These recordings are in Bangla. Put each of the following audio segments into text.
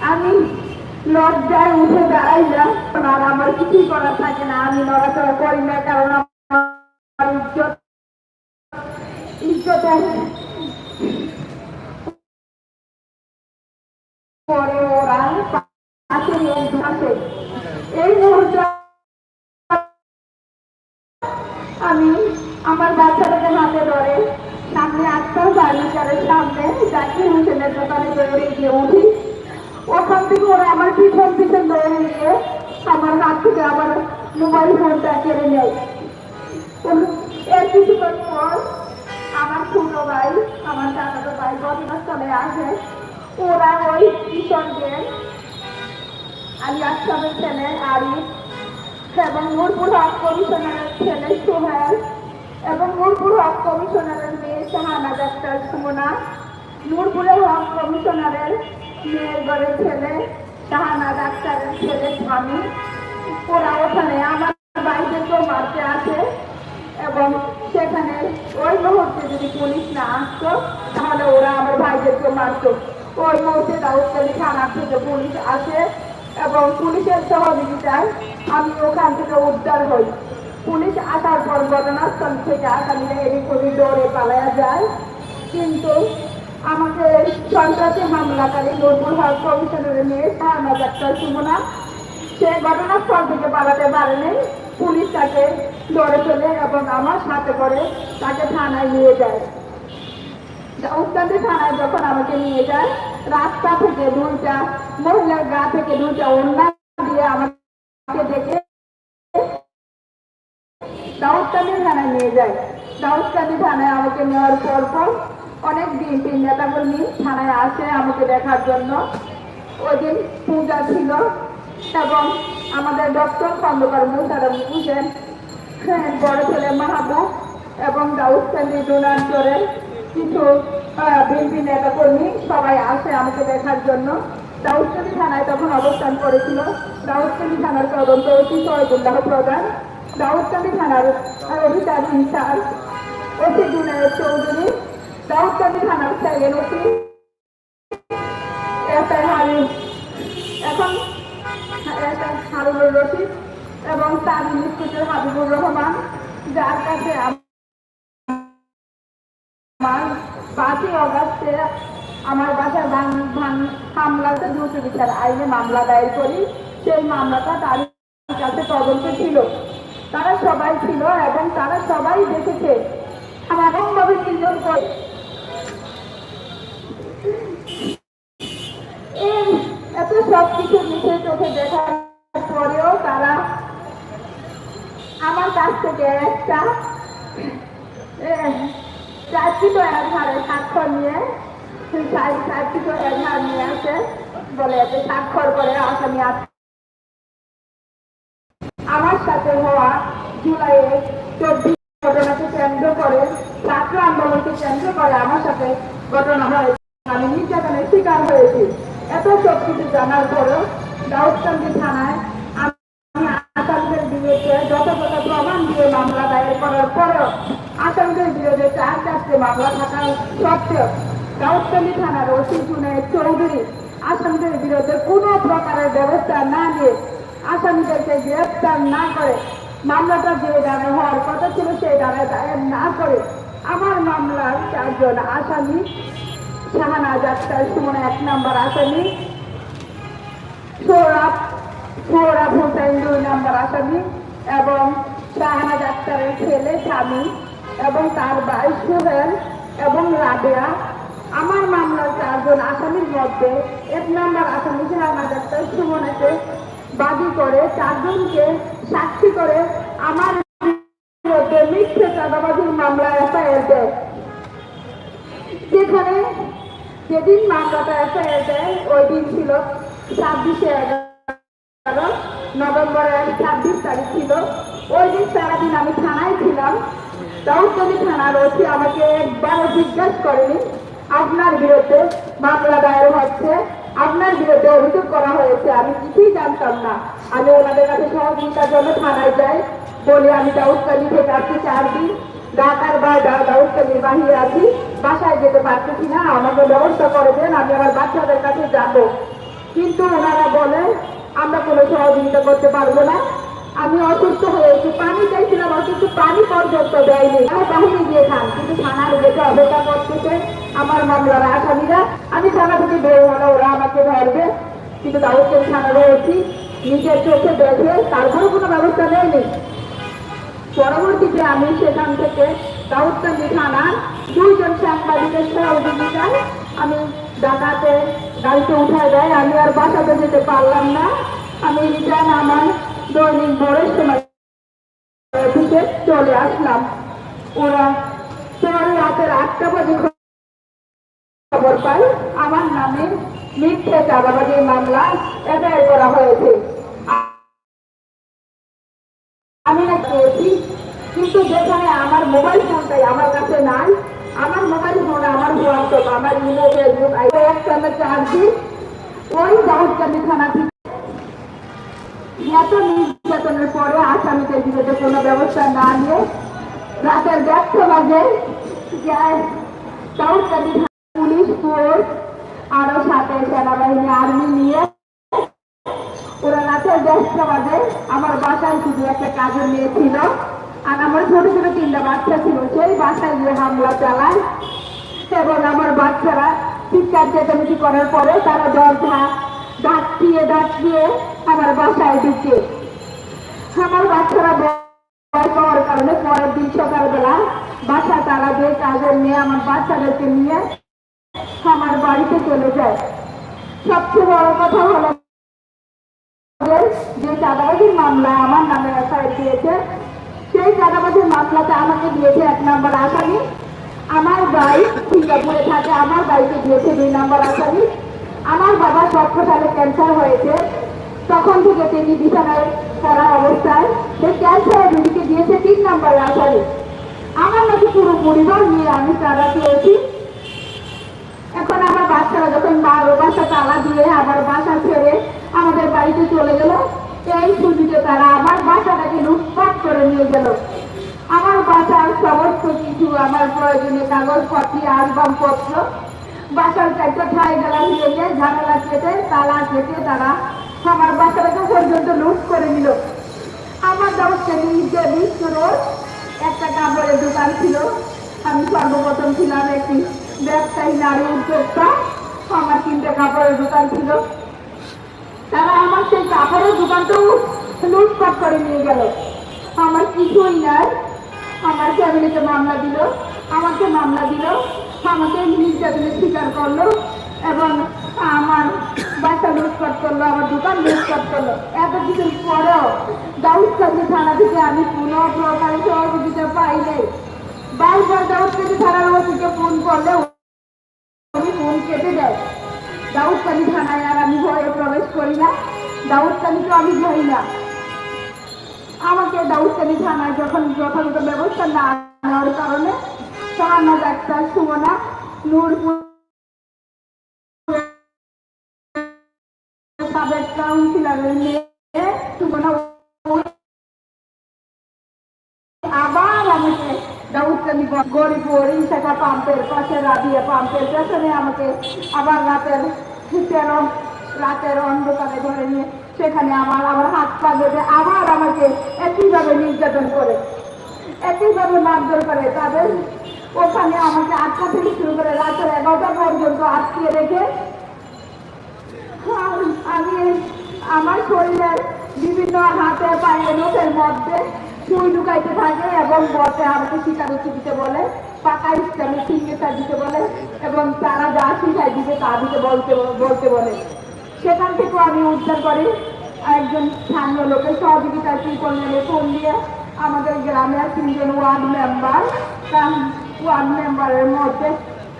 আমি লজ্জায় উঠে দাঁড়াইলাম, আর আমার কিছুই করার থাকে না। আমি নড়াচড়া করি না, কারণ আমার ইজ্জত ইজ্জত এই আমি আমার বাচ্চাটাকে হাতে ধরে সামনে আসতাম ফার্নিচারের সামনে জাকির হোসেনের দোকানে দৌড়ে গিয়ে উঠি ওখান থেকে ওরা আমার পিছন দৌড়ে আমার হাত থেকে আমার মোবাইল ফোনটা কেড়ে নেয়। এর কিছুক্ষণ পর আমার ছোট ভাই, আমার দাদাতো ভাই ঘটনাস্থলে আসে। ওরা ওই কিশোরকে আলী আসলামের ছেলে আরিফ এবং নূরপুর হক কমিশনারের ছেলে সোহেল এবং নূরপুর হক কমিশনারের মেয়ে শাহানা ডাক্তার সুমনা, নূরপুরের হক কমিশনারের মেয়ের ঘরের ছেলে শাহানা ডাক্তারের ছেলে স্বামী ওরা ওখানে আমার বাইরেকেও মারতে আসে এবং সেখানে ওই মুহূর্তে যদি পুলিশ না আসতো, তাহলে ওরা আমার ভাইদেরকে মারতো। ওই মুহূর্তে দাউদকালী থানা থেকে পুলিশ আসে এবং পুলিশের সহযোগিতায় আমি ওখান থেকে উদ্ধার হই। পুলিশ আসার পর ঘটনাস্থল থেকে আসামিরা এদিক ওদিক দৌড়ে পালায়া যায়। কিন্তু আমাকে সন্ত্রাসী হামলাকারী নজরুল হক কমিশনারের মেয়ে শাহানা ডাক্তার সুমনা। সে ঘটনাস্থল থেকে পালাতে পারেনি। পুলিশ তাকে ধরে ফেলে এবং আমার সাথে করে তাকে থানায় নিয়ে যায়। উত্তান্তে থানায় যখন আমাকে নিয়ে যায়, রাস্তা থেকে দুইটা মহিলার গা থেকে দুইটা অন্যা দিয়ে আমাকে দেখে দাউদকান্দি থানায় নিয়ে যায়। দাউদকান্দি থানায় আমাকে নেওয়ার পর পর অনেক বিএনপি নেতাকর্মী থানায় আসে আমাকে দেখার জন্য। ওই দিন পূজা ছিল এবং আমাদের ডক্টর খন্দকার মুসারম হোসেন হ্যাঁ, বড় ছেলে মাহবুব এবং দাউদকান্দি ডোনান্তরের কিছু বিএনপি নেতাকর্মী সবাই আসে আমাকে দেখার জন্য। দাউদকান্দি থানায় তখন অবস্থান করেছিল। দাউদকান্দি থানার তদন্ত অতি সহজুল্লাহ প্রধান। দাউদকান্দি থানার অভিযান in charge OC Junaid Chowdhury Daudkandi থানার সেকেন্ড ওসি এসআই হারুন এখন এসআই হারুনুর রশিদ এবং তার ইনস্টিটিউটের হাবিবুর রহমান যার কাছে আমার পাঁচই অগাস্টে আমার বাসায় ভাঙ ভাঙ হামলাতে দ্রুত বিচার আইনে মামলা দায়ের করি সেই মামলাটা তার কাছে তদন্ত ছিল তারা সবাই ছিল এবং তারা সবাই দেখেছে এমনভাবে নির্জন করে এই এত সব কিছু মুখে চোখে দেখার পরেও তারা আমার কাছ থেকে একটা চারটিত স্বাক্ষর নিয়ে চারটিত একধার নিয়ে আসে বলে যে স্বাক্ষর করে আসামি আছে। আমার সাথে হওয়া জুলাইয়ে চব্বিশ ঘটনাকে কেন্দ্র করে, ছাত্র আন্দোলনকে কেন্দ্র করে আমার সাথে ঘটনা হয়েছে আমি নির্যাতনের শিকার হয়েছি। এত সব কিছু জানার পরেও দাউদকান্দি থানায় মামলা দায়ের করার পরেও আসামিদের বিরুদ্ধে চার চারটে মামলা থাকা সত্ত্বেও দাউদকান্দি থানার ওসি চৌধুরী আসামিদের বিরুদ্ধে কোনো প্রকারের ব্যবস্থা না নিয়ে আসামিদেরকে গ্রেফতার না করে মামলাটা যে দাঁড়ায় হওয়ার কথা ছিল সেই দাঁড়ায় দায়ের না করে আমার মামলার চারজন আসামি শাহানা ডাক্তার সুমন এক নম্বর আসামি সৌরভ সৌরভ হোসেন দুই নম্বর আসামি এবং শাহানা ডাক্তারের ছেলে, স্বামী এবং তার ভাই সোহেল এবং রাবেয়া। আমার মামলার চারজন আসামির মধ্যে এক নম্বর আসামি শাহানা ডাক্তার সুমনাকে বাদী করে চারজনকে সাক্ষী করে আমার বিরুদ্ধে মিথ্যে চাঁদাবাজির মামলা এফআইআর দেয়। যেখানে যেদিন মামলাটা এফআইআর দেয়, ওই দিন ছিল ছাব্বিশে এগারো, নভেম্বরের ছাব্বিশ তারিখ ছিল। ওই দিন সারাদিন আমি থানায় ছিলাম। দাউদকান্দি থানার ওসি আমাকে একবারও জিজ্ঞাসা করেনি। আপনার বিরুদ্ধে মামলা দায়ের হচ্ছে, আপনার বিরুদ্ধে অভিযোগ করা হয়েছে, আমি কিছুই জানতাম না। আমি ওনাদের কাছে সহযোগিতার জন্য থানায় যাই, বলে আমি দাউদকান্দি থেকে আসছি চার দিন ঢাকার বা দাউদকান্দির বাহিরে আছি, বাসায় যেতে পারতেছি না, আমাকে ব্যবস্থা করে দেন, আমি আমার বাচ্চাদের কাছে যাব। কিন্তু ওনারা বলে, আমরা কোনো সহযোগিতা করতে পারব না। আমি অসুস্থ হয়েছি পানি চাইছিলাম, অসুস্থ পানি পর্যন্ত দেয়নি। আমি বাহিরে গিয়ে খান কিন্তু থানার গেটে অপেক্ষা করতেছে আমার মামলার আসামিরা। আমি থানা থেকে বের হলো, ওরা আমাকে ধরবে, কিন্তু দাউদকে থানা রয়েছি। নিজের চোখে দেখে তারপরে কোনো ব্যবস্থা নেয়নি। পরবর্তীতে আমি সেখান থেকে দাউদকান্দি থানার দুইজন সাংবাদিকের সহযোগিতায় আমি ঢাকাতে গাড়িতে উঠায় দেয়। আমি আর বাসাতে যেতে পারলাম না। আমি রিটার্ন আমার দৈনিক ভোরের সময় থেকে চলে আসলাম। ওরা পরে রাতের আটটা বাজে খবর পাই আমার নামে মিথ্যে চাঁদাবাজির মামলা এদায় করা হয়েছে। আমি না কিন্তু যেখানে আমার মোবাইল ফোনটাই আমার কাছে নাই, আমার মোবাইল ফোন, আমার হোয়াটসঅ্যাপ, আমার ইমো ফেসবুক আমি চার্জ দিই ওই দাউদকান্দি থানা থেকে। নির্যাতনের পরে আসামিদের বিরুদ্ধে কোনো ব্যবস্থা না নিয়ে রাতের ব্যর্থ দাউদকান্দি পুলিশ ফোর্স আরও সাথে সেনাবাহিনী, আর্মি নিয়ে ওরা রাতের বাজে আমার বাসায় শুধু একটা আর আমার ছোট ছোট তিনটা বাচ্চা ছিল। সেই বাসায় গিয়ে হামলা চালায়। এবং আমার বাচ্চারা চিৎকার চেঁচামেচি করার পরে তারা দরজা ডাক দিয়ে আমার বাসায় ঢুকে। আমার বাচ্চারা ভয় পাওয়ার কারণে পরের দিন সকালবেলা বাসা তারা দিয়ে কাজের মেয়ে আমার বাচ্চাদেরকে নিয়ে আমার বাড়িতে চলে যায়। সবচেয়ে বড় কথা হলো যে চাঁদাবাজির মামলা আমার নামে এফআইআর দিয়েছে, সেই চাঁদাবাজির মামলাতে আমাকে দিয়েছে এক নম্বর আসামি। আমার ভাই সিঙ্গাপুরে থাকে, আমার ভাইকে দিয়েছে দুই নম্বর আসামি। আমার বাবা সালে ক্যান্সার হয়েছে। তখন থেকে তিনি বিছানায় পড়া অবস্থায় সেই ক্যান্সার রুগীকে দিয়েছে তিন নম্বর আসামি আমার নাকি পুরো পরিবার নিয়ে আমি চাঁদা পেয়েছি এখন আমার বাচ্চারা যখন বারো বাসা তালা দিয়ে আবার বাসা ছেড়ে আমাদের বাড়িতে চলে গেল, এই ছুটিতে তারা আমার বাসাটাকে লুটপাট করে নিয়ে গেল। আমার বাসার সমস্ত কিছু, আমার প্রয়োজনীয় কাগজপত্র, আসবাবপত্র, বাসার চারটা ঠাই গেলা নিয়ে গিয়ে ঝামেলা কেটে তালা কেটে তারা আমার বাসাটাকে পর্যন্ত লুট করে নিল আমার দশটা নিজে বিশ্ব একটা কাপড়ের দোকান ছিল। আমি সর্বপ্রথম ছিলাম একটি ব্যবসায়ী নারী উদ্যোক্তা। আমার তিনটে কাপড়ের দোকান ছিল। তারা আমার সেই কাপড়ের দোকানটাও লুটপাট করে নিয়ে গেল। আমার কিছুই নাই। আমার ফ্যামিলিতে মামলা দিল। আমাকে মামলা দিল। আমাকে নির্যাতনের স্বীকার করল। এবং আমার বাসা লুটপাট করল, আমার দোকান লুটপাট করল। এত কিছুর পরেও দাউদকান্দি থানা থেকে আমি কোনো প্রকার সহযোগিতা পাই বারবার দাউদকান্দি থানার ওসিকে ফোন করলেও উনি ফোন কেটে দেয়। দাউদকান্দি থানায় আর আমি ভয়ে প্রবেশ করি না। দাউদকান্দিকে আমি ভয় না। আমাকে দাউদকান্দি থানায় যখন যথাযথ ব্যবস্থা না নেওয়ার কারণে সাহানা ডাক্তার সুমনা নূরপুর সাবেক কাউন্সিলরের মেয়ে সুমনা আবার আমাকে দাউদকান্দি গরিপুর ইশাখা পাম্পের পাশে রাবিয়া পাম্পের পেছনে আমাকে আবার রাতের তেরো রাতের অন্ধকারে ধরে নিয়ে সেখানে আমার আবার হাত পা বেঁধে আবার আমাকে একইভাবে নির্যাতন করে, একইভাবে মারধর করে। তাদের ওখানে আমাকে আটটা থেকে শুরু করে রাতের এগারোটা পর্যন্ত আটকিয়ে রেখে আমি আমার শরীরের বিভিন্ন হাতে পায়ে নখের মধ্যে সুই ঢুকাইতে থাকে এবং বসে আমাকে স্বীকারোক্তি দিতে বলে, পাকা ইসলামী সিগনেচার দিতে বলে এবং তারা যা শিখাই দিতে তা দিতে বলতে বলতে বলে। সেখান থেকেও আমি উদ্ধার করি। একজন স্থানীয় লোকের সহযোগিতায় ত্রিকোণের ফোন দিয়ে আমাদের গ্রামের তিনজন ওয়ার্ড মেম্বার ওয়ার্ড মেম্বারের মধ্যে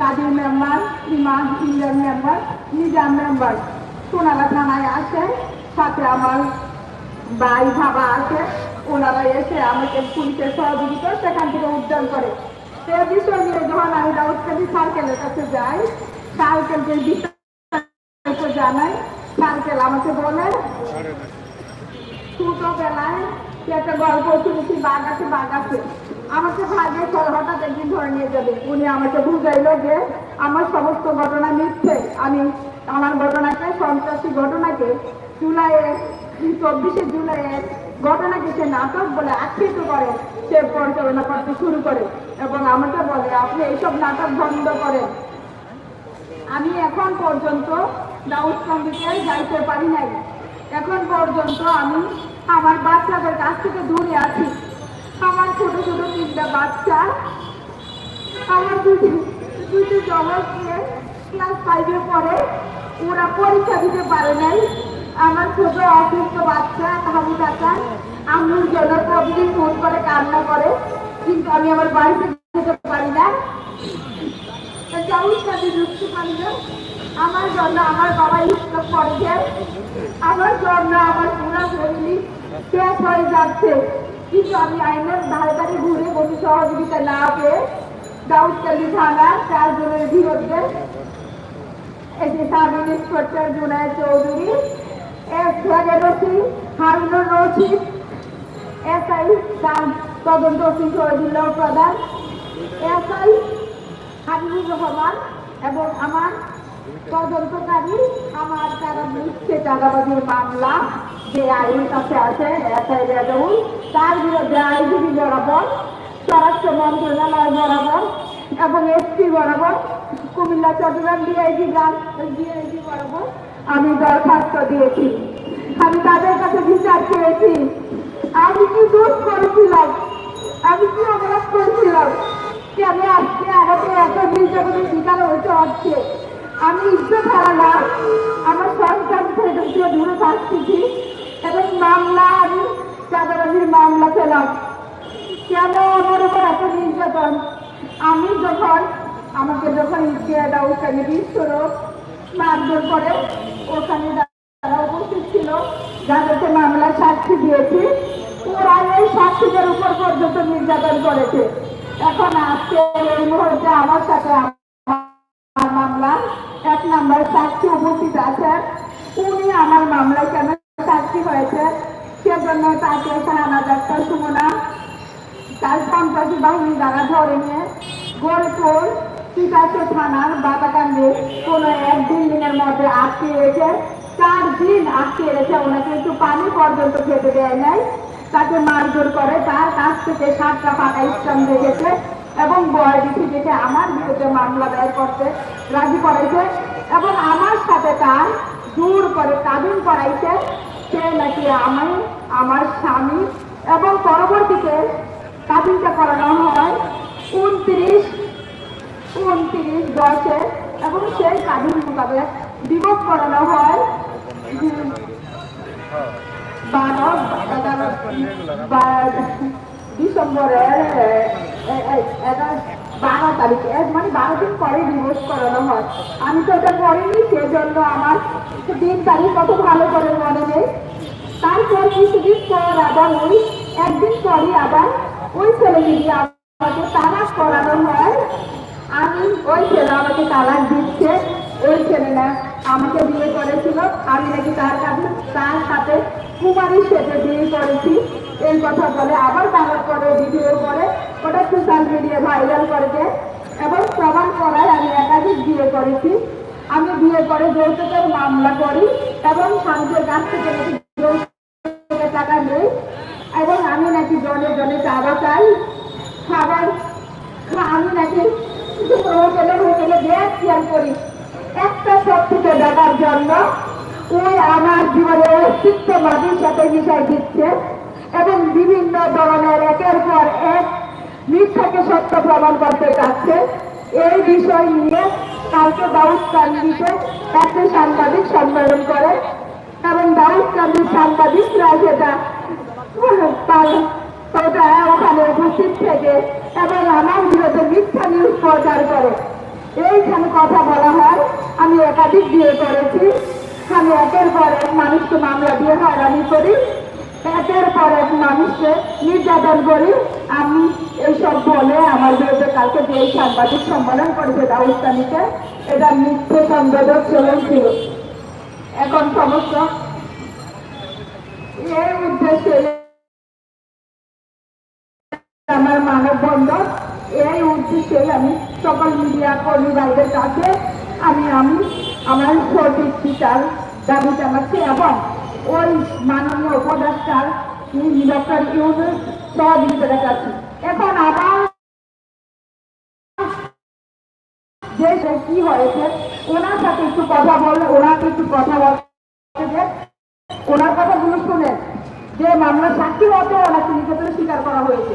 Kadir member, Imam Indian member, Nizam member সোনালা থানায় আসে, সাথে আমার ভাই বাবা আছে। ওনারা এসে আমাকে পুলিশের সহযোগিতা সেখান থেকে উদ্ধার করে। সে বিষয় নিয়ে যখন আমি দাউদকান্দি সার্কেলের কাছে যাই, সার্কেলকে বিষয় জানাই। সার্কেল আমাকে বলে, ছোটবেলায় একটা গল্প শুনেছি বাঘ আছে বাঘ আছে আমাকে ভাগে হঠাৎ একদিন ধরে নিয়ে যাবে। উনি আমাকে বুঝাইল যে আমার সমস্ত ঘটনা মিথ্যে। আমি আমার ঘটনাকে সন্ত্রাসী ঘটনাকে জুলাইয়ে চব্বিশে জুলাইয়ের ঘটনাকে সে নাটক বলে আখ্যায়িত করে, সে পরিচালনা করতে শুরু করে এবং আমাকে বলে, আপনি এইসব নাটক বন্ধ করেন। আমি এখন পর্যন্ত দাউদকান্দিতে যাইতে পারি নাই। এখন পর্যন্ত আমি আমার বাচ্চাদের কাছ থেকে দূরে আছি। আমার ছোট ছোট তিনটা বাচ্চা, আমার দুটি দুটি জগৎকে ক্লাস ফাইভে পড়ে। ওরা পরীক্ষা দিতে পারে নাই। আমার ছোট অসুস্থ বাচ্চা হাবু কাকা আম্মুর জন্য প্রতিদিন ফোন করে কান্না করে, কিন্তু আমি আমার বাড়িতে যেতে পারি না। আমার জন্য আমার বাবা স্ট্রোক করেছে আমার জন্য আমার পুরো ফ্যামিলি শেষ হয়ে যাচ্ছে। কিন্তু আমি আইনের ধারে ধারে ঘুরে কোনো সহযোগিতা না পেয়ে দাউদকান্দি থানা চারজনের বিরুদ্ধে যে sub inspector Junaid Chowdhury. S রশি হারুনুর রশিদ। এসআই তার তদন্ত অফিস শহীদুল্লাহ প্রধান। এসআই হাবিবুর রহমান এবং আমার তদন্তকারী, আমার তারা মিথ্যে চাঁদাবাজির মামলা যে আইন কাছে আছে, এসআই রেজাউল তার বিরুদ্ধে বরাবর, স্বরাষ্ট্র মন্ত্রণালয় বরাবর এবং এসপি বরাবর কুমিল্লা চট্টগ্রাম ডিআইজি ডিআইজি বরাবর আমি দরখাস্ত দিয়েছি। আমি তাদের কাছে বিচার চেয়েছি। আমি কি দোষ করেছিলাম? আমি কি অপরাধ করেছিলাম? যে আমি আজকে আমাকে এত নির্যাতনের শিকার হতে হচ্ছে আমি ইজ্জত হারালাম আমার সন্তান থেকে দূরে থাকতেছি এবং মামলা আমি চাঁদাবাজির মামলা পেলাম কেন আমার উপর এত নির্যাতন? আমি যখন আমাকে যখন ইন্ডিয়াটা ওখানে বিশ্বরোগ মারধর করে, ওখানে যারা উপস্থিত ছিল, যাদেরকে মামলা সাক্ষী দিয়েছি, ওরা এই সাক্ষীদের উপর পর্যন্ত নির্যাতন করেছে। এখন আজকে এই মুহূর্তে আমার সাথে আমার মামলা, এক নাম্বার সাক্ষী উপস্থিত আছেন উনি আমার মামলায় কেন সাক্ষী হয়েছে? সেজন্য তাকে শাহানা ডাক্তার সুমনা তার সন্ত্রাসী বাহিনী দ্বারা ধরে নিয়ে গোলপুর তিতাসে থানার বাতাকান্দি কোনো এক দুই দিনের মধ্যে আটকে রেখে চার দিন আটকে রেখে ওনাকে একটু পানি পর্যন্ত খেতে দেয় নাই। তাকে মারধর করে, তার কাছ থেকে সাতটা ফাঁকা স্টাম্প রেখেছে এবং বয় দিতে দেখে আমার বিরুদ্ধে মামলা দায়ের করতে রাজি করাইছে এবং আমার সাথে তার জোর করে কাবিন করাইছে। সে নাকি আমি, আমার স্বামী এবং পরবর্তীতে কাবিনটা করানো হয়। উনত্রিশ উনত্রিশ দশে এবং সেই কাবিন মোতাবেক দিবস করানো হয়। বারো ডিসেম্বরের বারো তারিখে মানে বারো দিন পরে দিবস করানো হয়। আমি তো এটা করিনি, সেজন্য আমার দিন তারিখ কত ভালো করে মনে নেই। তারপর কিছুদিন পর আবার ওই, একদিন পরই আবার ওই ছেলে মিলিয়ে আমাকে তালাক করানো হয়। আমি ওই ছেলে আমাকে তালাক দিচ্ছে। ওই ছেলে না আমাকে বিয়ে করেছিল। আমি নাকি তার কাছে তার সাথে কুমারীর সাথে বিয়ে করেছি। এই কথা বলে আবার তালাক করে, ভিডিও করে। ওটা সোশ্যাল মিডিয়া ভাইরাল করেছে এবং প্রমাণ করায় আমি একাধিক বিয়ে করেছি। আমি বিয়ে করে যৌতুকের মামলা করি এবং স্বামীদের কাছ থেকে নাকি টাকা নেই। এবং আমি নাকি জনে জনে চাঁদা চাই। খাবার আমি নাকি হোটেলে হোটেলে ব্যাগ শেয়ার করি একটা সত্যকে দেখার জন্য ওই আমার জীবনের অস্তিত্ব মাটির সাথে মিশাই দিচ্ছে এবং বিভিন্ন ধরনের একের পর এক মিথ্যাকে সত্য প্রমাণ করতে চাচ্ছে এই বিষয় নিয়ে কালকে দাউদ কান্দিতে একটা সাংবাদিক সম্মেলন করে এবং দাউদ কান্দির সাংবাদিকরা সেটা ওটা ওখানে উপস্থিত থেকে এবং আমার বিরুদ্ধে মিথ্যা নিউজ প্রচার করে। এইখানে কথা বলা হয়, আমি একাধিক বিয়ে করেছি। আমি একের পর এক মানুষকে মামলা দিয়ে হয়রানি করি। একের পর এক মানুষকে নির্যাতন করি। আমি এইসব বলে আমার বিরুদ্ধে কালকে যে সাংবাদিক সম্মেলন করেছে দাউস্তানিতে এটা মিথ্য সংবেদক ছিল এখন সমস্ত এই উদ্দেশ্যে আমার মানববন্ধন এই আমি সকল মিডিয়া কর্মী ভাইদের কাছে আমি আমি, আমার সঠিক বিচার দাবি জানাচ্ছি এবং ওই মাননীয় উপদেষ্টার ডক্টর ইউনুস সহযোগিতা কাছে। এখন আবার যে কি হয়েছে, ওনার সাথে একটু কথা বলে ওনাকে একটু কথা বলতে ওনার কথাগুলো শুনে যে মামলা সাক্ষী হতে ওনাকে নির্যাতন স্বীকার করা হয়েছে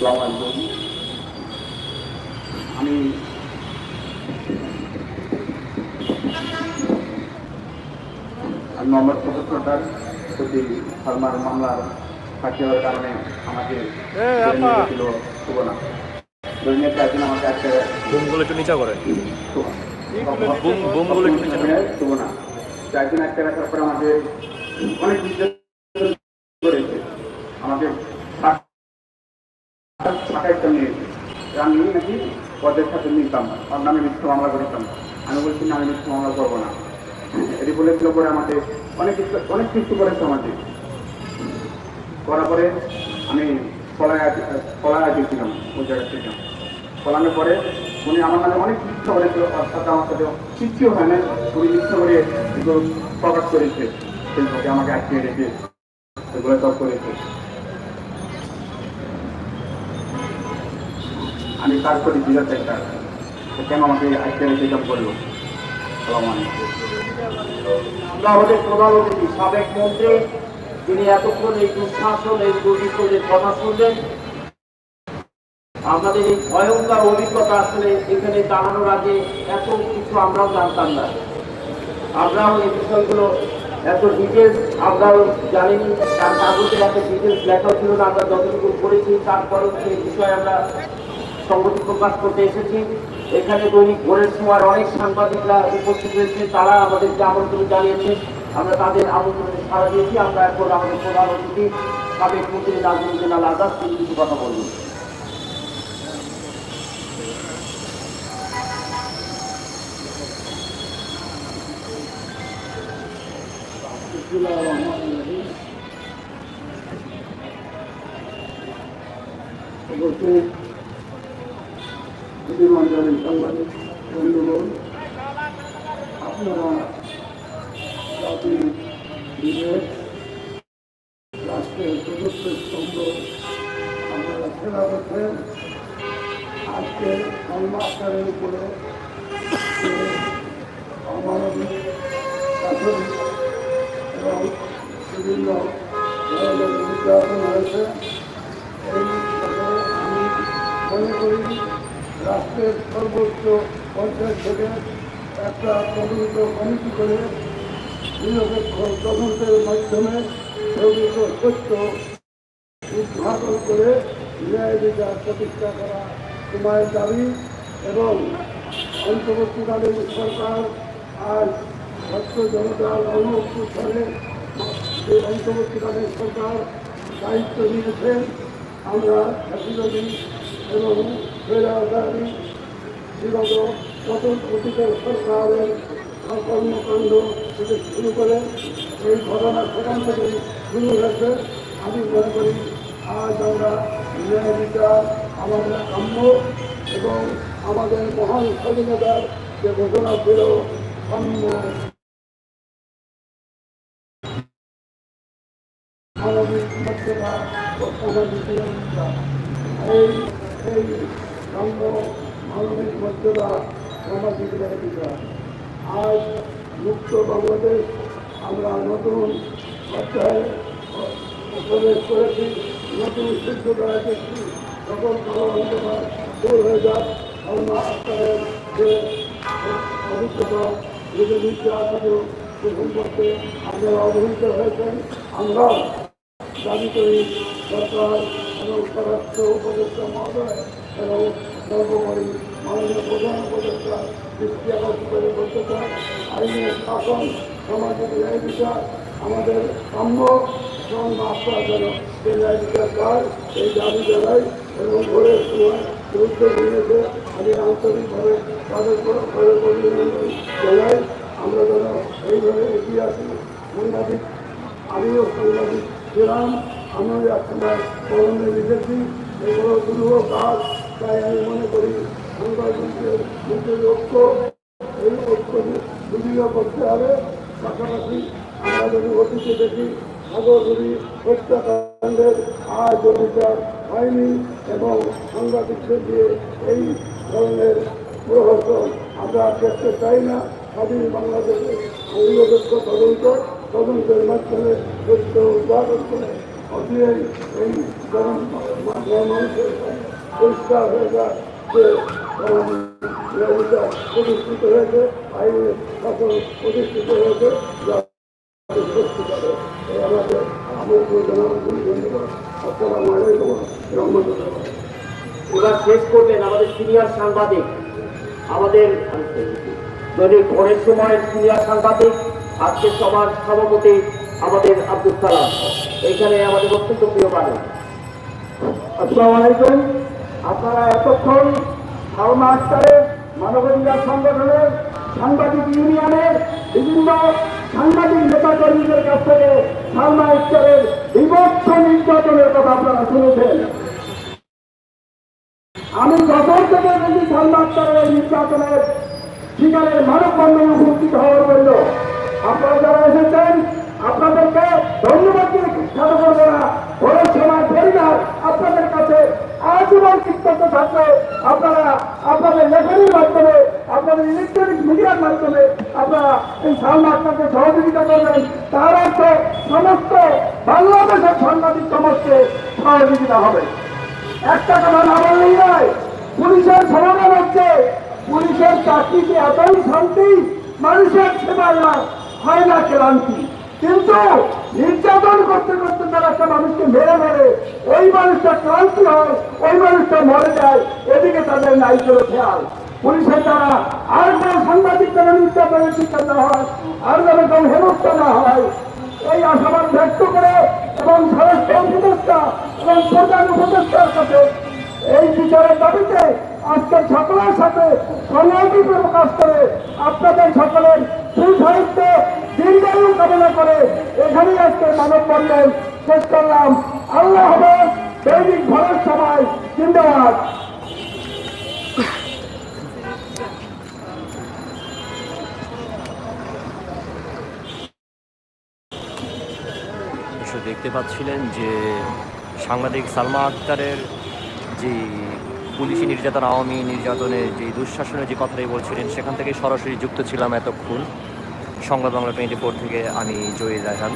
আসসালামু আলাইকুম আমি আমি মোহাম্মদ প্রফেসরটার প্রতি সালমার মামলার সাক্ষী হওয়ার কারণে আমাকে ছিল শুভ দৈনিক একদিন আমাকে আজকে বুমগুলো একটু নিচা করে। বুম- বুমগুলো একটু নিচে নাও। শুভ না একদিন একটা রাখার পরে আমাকে অনেক করেছে। আমাকে সাত সাতাইশটা নিয়েছে আমি নাকি পদের সাথে নিতাম ওর নামে মিথ্যা মামলা করেছিলাম। আমি বলছি না আমি মিথ্যা মামলা করব না। এটি বলেছিল পরে আমাকে অনেক কিছু অনেক কিছু করেছে আমাকে। করার পরে আমি পলায় পলায় গেছিলাম ওই জায়গা থেকে। পরে উনি আমার নামে অনেক মিথ্যা করেছিল অর্থাৎ আমার সাথে হয় না উনি করে এগুলো প্রকাশ করেছে আমাকে আটকে রেখে, এগুলো করেছে। আমি কাজ করি একটা কেন আমাকে আজকে রেখে করল? আমরা আমাদের প্রধান সাবেক মন্ত্রী তিনি এতক্ষণ এই দুঃশাসন, এই দুর্নীতির কথা শুনলেন, আমাদের এই ভয়ঙ্কর অভিজ্ঞতা আসলে এখানে দাঁড়ানোর আগে এত কিছু আমরাও জানতাম না। আমরাও এই বিষয়গুলো এত ডিটেলস আমরাও জানিনি। তার কাগজে এত ডিটেলস লেখাও ছিল না, আমরা যতটুকু করেছি তারপরেও সেই বিষয়ে আমরা সংগতি প্রকাশ করতে এসেছি। এখানে দৈনিক ভোরের সময় অনেক সাংবাদিকরা উপস্থিত হয়েছে, তারা আমাদেরকে আমন্ত্রণ জানিয়েছে। আমরা তাদের আমন্ত্রণে সাড়া দিয়েছি। আমরা এখন আমাদের প্রধান অতিথি, সাবেক মন্ত্রী নাজমুদ্দিন আল আজাদ, তিনি কিছু কথা বলবেন। উপস্থিত ধরনের নির্যাতন হয়েছে এই আমি করি রাষ্ট্রের সর্বোচ্চ পর্যায় থেকে একটা তদন্ত কমিটি করে নিরপেক্ষ তদন্তের মাধ্যমে প্রকৃত সত্য উদ্ঘাটন করে ন্যায় বিচার প্রতিষ্ঠা করা সময়ের দাবি এবং অন্তর্বর্তীকালীন সরকার আজ ছাত্র জনতার অনুপ্রসারে যে অন্তর্বর্তীকালীন সরকার দায়িত্ব নিয়েছেন। আমরা ছাত্রী এবং ফেরাদারি বিগত নতুন অতীত সরকারের কর্মকাণ্ড থেকে শুরু করে এই ঘটনা সেখান থেকে শুরু হয়েছে। আমি মনে করি আজ আমরা ন্যায় বিচার আমাদের কাম্য এবং আমাদের মহান স্বাধীনতার যে ঘোষণা ছিল, সাম্য এই এই সাম্য মানবিক মর্যাদা সামাজিক নিরাপত্তা আজ মুক্ত বাংলাদেশ আমরা নতুন অধ্যায়ে প্রবেশ করেছি নতুন সিদ্ধতা এসেছি সকল কালো অন্ধকার দূর হয়ে যাক আমরা আত্মারের যে অভিজ্ঞতা যদি বিশ্বাস সম্পর্কে আপনারা অবহিত হয়েছেন আমরাও দাবি করি সরকার এবং স্বরাষ্ট্র উপদেষ্টা মহোদয় এবং সর্বোপরি মাননীয় প্রধান উপদেষ্টা দৃষ্টি আকর্ষণ করে বলতে চাই, আইনের শাসন সামাজিক ন্যায় বিচার, আমাদের কাম্য এবং আস্থা যেন সেই ন্যায় বিচার পায় এই দাবি জানাই এবং ভোরের সময় গুরুত্ব নিয়েছে আমি আন্তরিকভাবে তাদের করে অভিনন্দন জানাই। আমরা যেন এইভাবে এগিয়ে আসি। সাংবাদিক, আমিও সাংবাদিক ছিলাম আমিও একসময় কলমে লিখেছি, এগুলো দুর্ব কাজ, তাই আমি মনে করি ঐক্য, এই করতে হবে। পাশাপাশি আমরা যদি অতীতে দেখি সাগরগুলি হত্যাকাণ্ডের আজ বিচার হয়নি এবং সাংবাদিকদের দিয়ে এই ধরনের প্রহসন আমরা দেখতে চাই না। স্বাধীন বাংলাদেশে নিরপেক্ষ তদন্ত তদন্তের মাধ্যমে সত্য উদ্ঘাটন করে এই মানুষের পরিষ্কার হয়ে যায় যে প্রতিষ্ঠিত হয়েছে, আইনের শাসন প্রতিষ্ঠিত হয়েছে আমাদের এবার শেষ করবেন আমাদের সিনিয়র সাংবাদিক, আমাদের দৈনিক ভোরের সময়ের সিনিয়র সাংবাদিক আজকে সবার সভাপতি আমাদের আব্দুল সালাম। এখানে আমাদের অত্যন্ত প্রিয় মানুষ আসসালামু আলাইকুম। আপনারা এতক্ষণ সালমা আক্তারের মানবাধিকার সংগঠনের সাংবাদিক ইউনিয়নের বিভিন্ন সাংবাদিক নেতাকর্মীদের কাছ থেকে সালমা আক্তারের বিভৎস নির্যাতনের কথা আপনারা শুনেছেন। আমি বছর থেকে যদি সালমা আক্তারের নির্যাতনের শিকারের মানব বন্ধনে উপস্থিত হওয়ার জন্য আপনারা যারা এসেছেন, আপনাদেরকে ধন্যবাদ দিয়ে খ্যাত করব না। ভোরের সময় পরিবার আপনাদের কাছে আজীবন কৃতজ্ঞ থাকবে। আপনারা আপনাদের লেখনীর মাধ্যমে, আপনাদের ইলেকট্রনিক মিডিয়ার মাধ্যমে আপনারা এই সালমা আপনাকে সহযোগিতা করবেন। তার অর্থ সমস্ত বাংলাদেশের সাংবাদিক সমাজকে সহযোগিতা হবে। একটা কথা না বললেই নয়, পুলিশের সমাধান হচ্ছে। পুলিশের চাকরিতে এতই শান্তি, মানুষের সেবায় না হয় না ক্লান্তি কিন্তু নির্যাতন করতে করতে তারা একটা মানুষকে মেরে মেরে ওই মানুষটা ক্লান্তি হয়, ওই মানুষটা মরে যায়। এদিকে তাদের নাই করে খেয়াল। পুলিশের দ্বারা আর কোনো সাংবাদিক যেন নির্যাতনের শিকার না হয়, আর যেন কোনো হেনস্থা না হয়। এই আশাবাদ ব্যক্ত করে এবং স্বরাষ্ট্র উপদেষ্টা এবং প্রধান উপদেষ্টার সাথে এই বিচারের দাবিতে আজকে সকলের সাথে সংহতি প্রকাশ করে আপনাদের সকলের আজকে মানববন্ধন শেষ করলাম। আল্লাহ হবে দৈনিক ভরের সময় জিন্দাবাদ। দেখতে পাচ্ছিলেন যে সাংবাদিক সালমা আক্তারের যে পুলিশি নির্যাতন, আওয়ামী নির্যাতনের যে দুঃশাসনের যে কথাটাই বলছিলেন, সেখান থেকে সরাসরি যুক্ত ছিলাম এতক্ষণ। সংবাদ বাংলা টোয়েন্টি ফোর থেকে আমি জয়ী রায়হান।